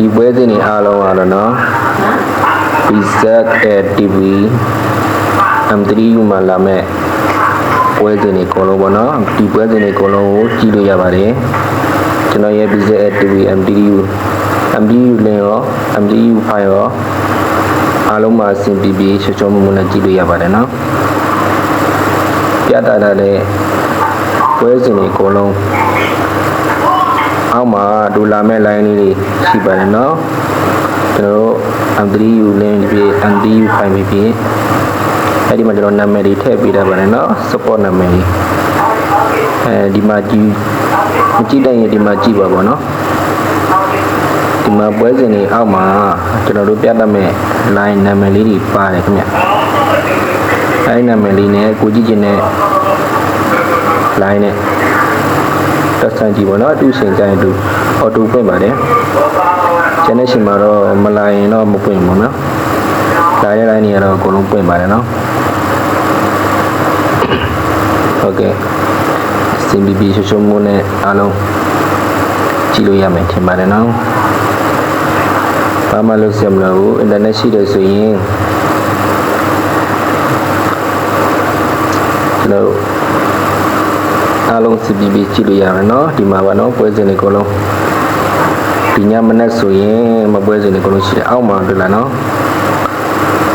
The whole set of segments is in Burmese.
ဒီပွဲစဉ်တွေအားလုံးကတော့နော် PZ TV M3U မှာလာမဲ့ပွဲစဉ်တွေအကုန်လုံးပေါ့နော်ဒီပွဲစဉ်တွေအကုန်လုံးကိုကြည့်လို့ရပါတယ်ကျွန်တော်ရဲ့ PZ TV M3U M3U လင်းရော M3U ဖိုင်ရောအားလုံးမှာအဆင်ပြေပြေချောချောမွမွနဲ့ကြည့်လို့ရပါတယ်နော်ပြတာတာလည်းပွဲစဉ်တွေအကုန်လုံးအောက်မှာ ဒူလာမဲ့ line လေးတွေရှိပါတယ်နော်ကျွန်တော်တို့ M3U လင်းဖြစ် M3U ဖိုင်ဖြစ်အဲ့ဒီမှာကျွန်တော်နာမည်တွေထည့်ပေးထားပါတယ်နော် support နာမည်တွေအဲဒီမှာကြည့်မကြည့်တဲ့ရင်ဒီမှာကြည့်ပါပေါ့နော်ဒီမှာပွဲစဉ်တွေအောက်မှာကျွန်တော်တို့ပြတတ်မဲ့ line နာမည်လေးတွေပါတယ်ခင်ဗျအဲ့ဒီနာမည်လေးနဲ့ကိုကြည့်ချင်တဲ့ line နဲ့ တက်ဆန်ကြည့်ပါတော့အတူရှင်ကြရင်တူအော်တိုဖွင့်ပါတယ်ကျန်တဲ့ရှင်မှာတော့မလာရင်တော့မပွင့်ဘူးနော်လာတဲ့ line တွေကတော့အကုန်လုံးပွင့်ပါတယ်နော်ဟုတ်ကဲ့စင်ဘီဘီရှုံရှုံမိုးနဲ့အားလုံးကြည့်လို့ရမယ်ထင်ပါတယ်နော်ဘာမှလုပ်စရာမလိုဘူးအင်တာနက်ရှိတယ်ဆိုရင်ကျွန်တော်တို့ အားလုံး CPB ကြည့်လို့ရမယ်เนาะဒီမှာပါเนาะပွဲစဉ်တွေအကုန်လုံးဒီညမနေ့ဆိုရင်မပွဲစဉ်တွေအကုန်လုံးရှိတယ်အောက်မှာတွေ့လားเนาะ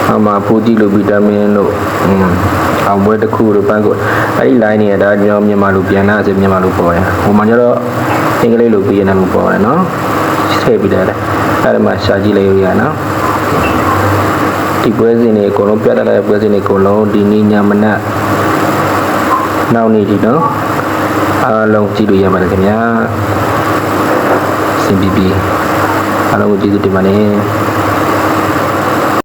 အောက်မှာပူတီလိုဗီတာမင်တို့อืมအောင်ပွဲတစ်ခုတို့ပန်းကိုအဲ့ဒီ line တွေကဒါကျွန်တော်မြန်မာလိုပြန်လာစေမြန်မာလိုပေါ်တယ်ဟိုမှာကျတော့အင်္ဂလိပ်လိုပြန်နေလို့ပေါ်တယ်เนาะထည့်ပြီးတယ်အဲ့ဒါမှရှာကြည့်လိုက်ရနော်ဒီပွဲစဉ်တွေအကုန်လုံးပြတ်တက်တဲ့ပွဲစဉ်တွေအကုန်လုံးဒီနေ့ညမနက်နောက်နေ့ဒီနော် အားလုံးကြည့်လို့ရပါတယ်ခင်ဗျာစင်ပြီးပြီးအားလုံးကိုကျေးဇူးတင်ပါတယ်